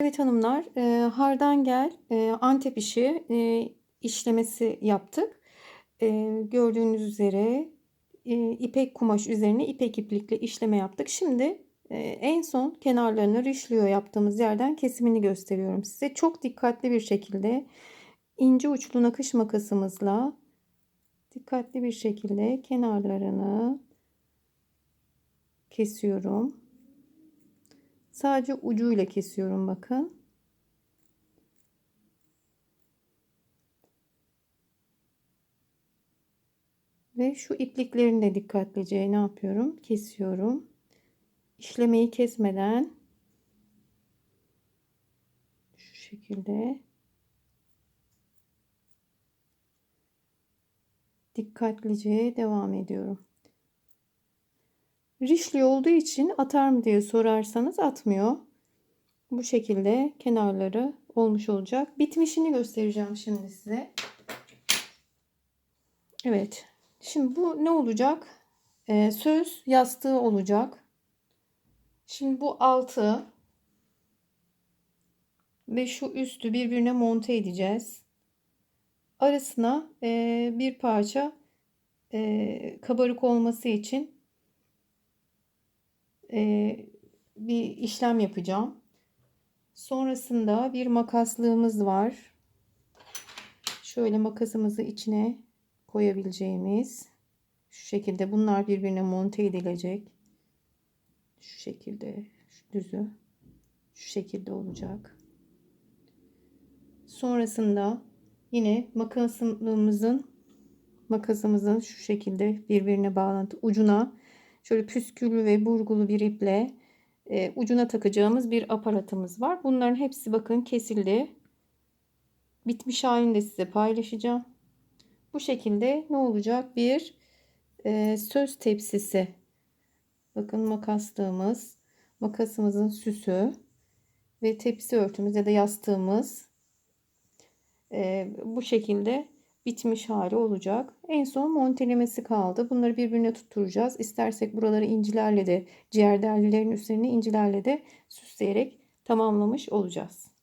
Evet hanımlar, e, Hardangel e, Antep işi e, işlemesi yaptık. E, gördüğünüz üzere e, ipek kumaş üzerine ipek iplikle işleme yaptık. Şimdi e, en son kenarlarını rişliyor yaptığımız yerden kesimini gösteriyorum size. Çok dikkatli bir şekilde ince uçlu nakış makasımızla dikkatli bir şekilde kenarlarını kesiyorum. Sadece ucuyla kesiyorum bakın. Ve şu ipliklerini de dikkatlice ne yapıyorum? Kesiyorum. İşlemeyi kesmeden şu şekilde dikkatlice devam ediyorum. Rişli olduğu için atar mı diye sorarsanız atmıyor. Bu şekilde kenarları olmuş olacak. Bitmişini göstereceğim şimdi size. Evet. Şimdi bu ne olacak? Ee, söz yastığı olacak. Şimdi bu altı ve şu üstü birbirine monte edeceğiz. Arasına e, bir parça e, kabarık olması için e, bir işlem yapacağım. Sonrasında bir makaslığımız var. Şöyle makasımızı içine koyabileceğimiz şu şekilde bunlar birbirine monte edilecek. Şu şekilde şu düzü şu şekilde olacak. Sonrasında yine makasımızın makasımızın şu şekilde birbirine bağlantı ucuna şöyle püsküllü ve burgulu bir iple e, ucuna takacağımız bir aparatımız var. Bunların hepsi bakın kesildi. Bitmiş halini de size paylaşacağım. Bu şekilde ne olacak? Bir e, söz tepsisi. Bakın makaslığımız, makasımızın süsü ve tepsi örtümüz ya da yastığımız e, bu şekilde bitmiş hali olacak. En son montelemesi kaldı. Bunları birbirine tutturacağız. İstersek buraları incilerle de ciğer derlilerin üstlerine incilerle de süsleyerek tamamlamış olacağız.